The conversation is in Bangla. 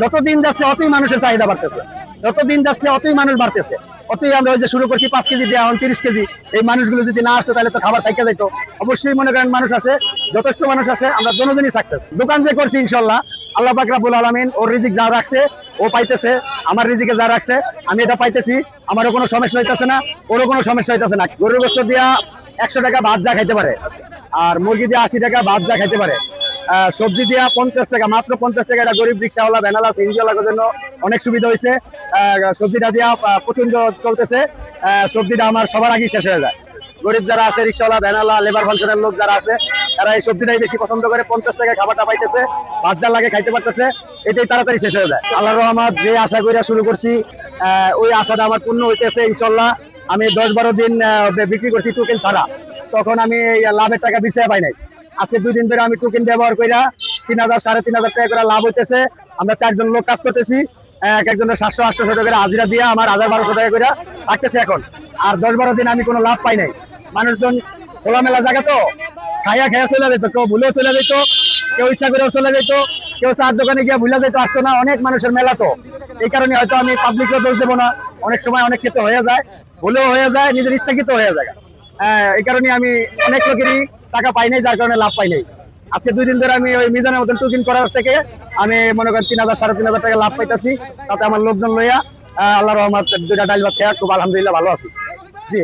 যত দিন যাচ্ছে, অতই মানুষের চাহিদা বাড়তেছে। যত দিন যাচ্ছে, অতই মানুষ বাড়তেছে। অতই আমরা ওই যে শুরু করছি পাঁচ কেজি, দেওয়া তিরিশ কেজি। এই মানুষগুলো যদি না আসতো, তাহলে তো খাবার থাইকে যাইতো। অবশ্যই মনে করেন মানুষ আসে যথেষ্ট মানুষ আসে আমরা জনজনই সাকসেস দোকান যে করছি, ইনশাল্লাহ, আল্লাহ পাক রাব্বুল আলামিন ওর রিজিক যা রাখছে, ও পাইতেছে। আমার রিজিকে যা রাখছে, আমি এটা পাইতেছি। আমারও কোনো সমস্যা হইতেছে না, ওরও কোনো সমস্যা হইতেছে না। গরুর গোস্ত দিয়া একশো টাকা ভাত যা খাইতে পারে, আর মুরগি দিয়ে আশি টাকা ভাত যা খাইতে পারে। সবজি দিয়া পঞ্চাশ টাকা, মাত্র পঞ্চাশ টাকা। এটা গরিব রিক্সাওয়ালা ভ্যানালা সিএনজিওয়ালার জন্য অনেক সুবিধা হয়েছে। সবজিটা দিয়া প্রচণ্ড চলতেছে। সবজিটা আমার সবার আগেই শেষ হয়ে যায়। গরিব যারা আছে, রিক্সাওয়ালা ভ্যানালা লেবার ফাংশনের লোক যারা আছে, তারা এই সবজিটাই বেশি পছন্দ করে। পঞ্চাশ টাকা খাবারটা পাইতেছে, ভাত যা লাগে খাইতে পারতেছে, এটাই তাড়াতাড়ি শেষ হয়ে যায়। আল্লাহ রহমত, যে আশা কইরা শুরু করছি ওই আশাটা আমার পূর্ণ হইতেছে, ইনশাল্লাহ। আমি দশ বারো দিন বিক্রি করছি টোকেন ছাড়া। তখন আমি লাভের টাকা বিছিয়ে পাই নাই। আজকে দুই দিন ধরে আমি টোকেন ব্যবহার কইরা তিন হাজার, সাড়ে তিন হাজার টাকা করে লাভ হইতেছে। আমরা চারজন লোক কাজ করতেছি। এক একজনের সাতশো, আটশো টাকা করে হাজিরা দিয়ে আমার হাজার, বারোশো টাকা করে থাকতেছে এখন। আর দশ, বারো দিন আমি কোনো লাভ পাই নাই। মানুষজন খোলামেলা জায়গা তো। খাইয়া খাইয়া চলে যেত, কেউ ভুলেও চলে যেত, কেউ ইচ্ছা করেও চলে যেত, কেউ চার দোকানে গিয়ে ভুলে যেত, আসতো না। অনেক মানুষের মেলা তো। এই কারণে হয়তো আমি পাবলিকও দোষ দেবো না। অনেক সময় অনেক ক্ষেত্রে হয়ে যায়, ভুলেও হয়ে যায়, নিজের ইচ্ছাকৃত হয়ে যায়। এই কারণে আমি অনেক লোকেরই টাকা পাই নাই, যার কারণে লাভ পাই নাই। আজকে দুই দিন ধরে আমি ওই মিজানের মতন টুকিন করার থেকে আমি মনে করেন তিন হাজার, সাড়ে তিন হাজার টাকা লাভ পাইতেছি। তাতে আমার লোকজন লইয়া আল্লাহ রহমত দুইটা ডাইল ভাত খেয়া খুব আলহামদুলিল্লাহ ভালো আছি। জি।